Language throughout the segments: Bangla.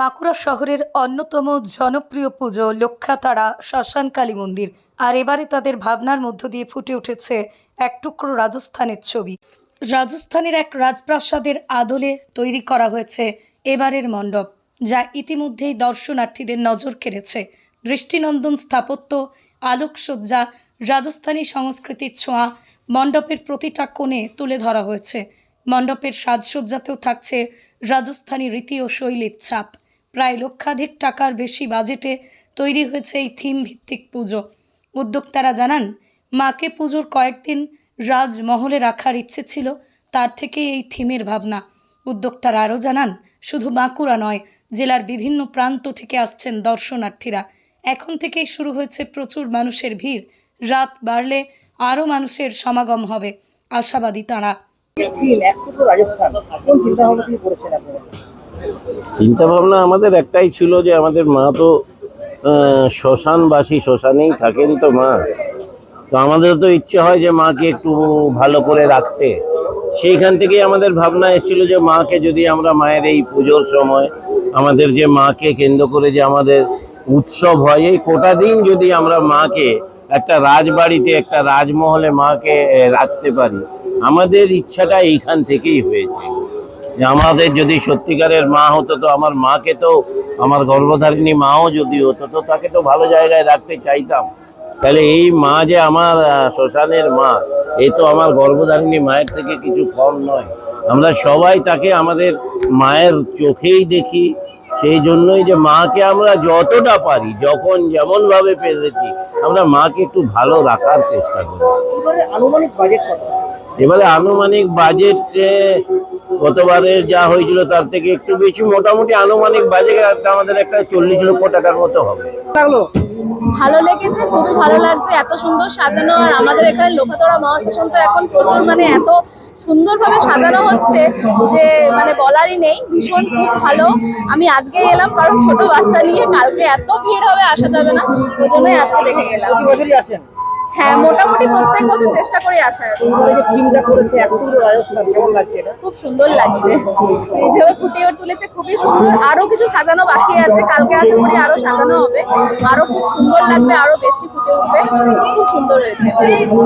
বাঁকুড়া শহরের অন্যতম জনপ্রিয় পুজো লক্ষ্যাতারা শ্মশান কালী মন্দির। আর এবারে তাদের ভাবনার মধ্য দিয়ে ফুটে উঠেছে এক টুকরো রাজস্থানের ছবি। রাজস্থানের এক রাজপ্রাসাদের আদলে তৈরি করা হয়েছে এবারের মণ্ডপ, যা ইতিমধ্যেই দর্শনার্থীদের নজর কেড়েছে। দৃষ্টিনন্দন স্থাপত্য, আলোকসজ্জা, রাজস্থানী সংস্কৃতির ছোঁয়া মণ্ডপের প্রতিটা কোণে তুলে ধরা হয়েছে। মণ্ডপের সাজসজ্জাতেও থাকছে রাজস্থানী রীতি ও শৈলীর ছাপ। প্রায় লক্ষাধিক টাকার বেশি বাজেটে তৈরি হয়েছে এই থিম ভিত্তিক পুজো। উদ্যোক্তারা জানান, মাকে পুজোর কয়েকদিন রাজমহলে রাখার ইচ্ছে ছিল, তার থেকে এই থিমের ভাবনা। উদ্যোক্তারা আরও জানান, শুধু বাঁকুড়া নয়, জেলার বিভিন্ন প্রান্ত থেকে আসছেন দর্শনার্থীরা। এখন থেকেই শুরু হয়েছে প্রচুর মানুষের ভিড়। রাত বাড়লে আরও মানুষের সমাগম হবে, আশাবাদী তাঁরা। রাজস্থান। চিন্তা ভাবনা থেকে করেছেন চিন্তা ভাবনা আমাদের একটাই ছিল যে আমাদের মা তো শ্মশানবাসী, শ্মশানেই থাকেন তো মা। তো আমাদের তো ইচ্ছে হয় যে মাকে একটু ভালো করে রাখতে। সেইখান থেকেই আমাদের ভাবনা এসেছিল যে মাকে যদি আমরা মায়ের এই পুজোর সময় আমাদের যে মাকে কেন্দ্র করে যে আমাদের উৎসব হয়, এই কোটা দিন যদি আমরা মাকে একটা রাজবাড়িতে, একটা রাজমহলে মাকে রাখতে পারি, আমাদের ইচ্ছাটা এইখান থেকেই হয়েছে। যে আমাদের যদি সত্যিকারের মা হতো তো আমার মাকে তো আমার গর্ভধারিণী মাও যদি হতো তো তাকে তো ভালো জায়গায় রাখতে চাইতাম। তাহলে এই মা যে আমার শ্মশানের মা এ তো আমার গর্ভধারিণী মায়ের থেকে কিছু কম নয়। আমরা সবাই তাকে আমাদের মায়ের চোখেই দেখি। সেই জন্যই যে মাকে আমরা যতটা পারি যখন যেমন ভাবে পেরেছি আমরা মাকে একটু ভালো রাখার চেষ্টা করি। এবারে আনুমানিক বাজেট এবারে আনুমানিক বাজেট গতবারে যা হয়েছিল তার থেকে একটু বেশি মোটামুটি আনুমানিক বাজেট একটা আমাদের একটা চল্লিশ লক্ষ টাকার মতো হবে। লাগল? ভালো লেগেছে খুবই ভালো লাগছে এত সুন্দর সাজানো আর আমাদের এখানে লোকাতড়া মহাশাসন তো এখন প্রচুর মানে এত সুন্দরভাবে সাজানো হচ্ছে যে মানে বলারই নেই ভীষণ খুব ভালো। আমি আজকে এলাম কারণ ছোট বাচ্চা নিয়ে কালকে এত ভিড় হবে আসা যাবে না। ওই জন্যই আজকে দেখে গেলাম। আসেন? হ্যাঁ মোটামুটি প্রত্যেক বছর চেষ্টা করে আসার। থিমটা করেছে এক রাজস্থান কেমন লাগছে এটা? খুব সুন্দর লাগছে। এই যে ফুটিয়ে তুলেছে খুবই সুন্দর। আরও কিছু সাজানো বাকি আছে কালকে আশা করি আরও সাজানো হবে। আরও খুব সুন্দর লাগবে আরও বেশি ফুটে উঠবে। খুব সুন্দর হয়েছে।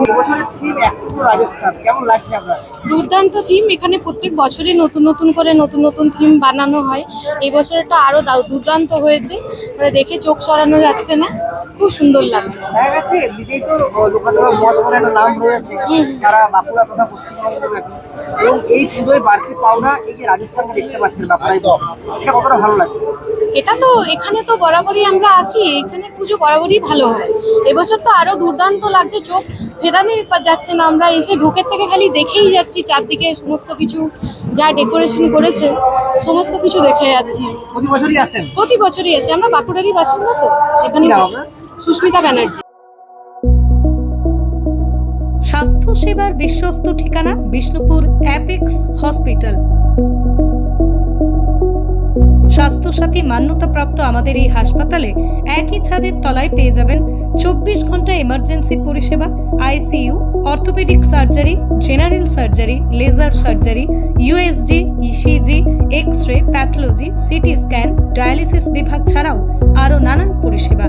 এবছরের থিম এক টুকরো রাজস্থান কেমন লাগছে আপনার? দুর্দান্ত থিম এখানে প্রত্যেক বছরই নতুন নতুন করে নতুন নতুন থিম বানানো হয়। এই বছরটা আরও দারু- দুর্দান্ত হয়েছে। মানে দেখে চোখ সরানো যাচ্ছে না। খুব সুন্দর লাগছে। দেখা গেছে নিজেই তো লোকাতলা মঠ বলে একটা নাম রয়েছে যারা বাঁকুড়া তথা পশ্চিমবঙ্গের এবং এই পুজোয় বাড়তি পাওনা এই যে রাজস্থানকে দেখতে পাচ্ছেন বাঁকুড়ায় এটা কতটা ভালো লাগছে? এটা তো এখানে তো বরাবরই আমরা আসি এখানে পুজো বরাবরই ভালো হয়। এবছর তো আরও দুর্দান্ত লাগছে চোখ ফেরানি যাচ্ছে না আমরা এসে ঢোকের থেকে খালি দেখেই যাচ্ছি চারদিকে সমস্ত কিছু যা ডেকোরেশন করেছে সমস্ত কিছু দেখে যাচ্ছি। প্রতি বছরই আসেন? প্রতি বছরই এসে আমরা বাঁকুড়ারই বাসিন্দা তো এখানে? সুস্মিতা ব্যানার্জি। স্বাস্থ্য সেবার বিশ্বস্ত ঠিকানা বিষ্ণুপুর অ্যাপেক্স হসপিটাল। স্বাস্থ্যসাথী মান্যতাপ্রাপ্ত আমাদের এই হাসপাতালে একই ছাদের তলায় পেয়ে যাবেন চব্বিশ ঘণ্টা এমার্জেন্সি পরিষেবা ICU orthopaedic surgery general surgery laser surgery USG ECG X ray pathology CT scan dialysis বিভাগ ছাড়াও আরও নানান পরিষেবা।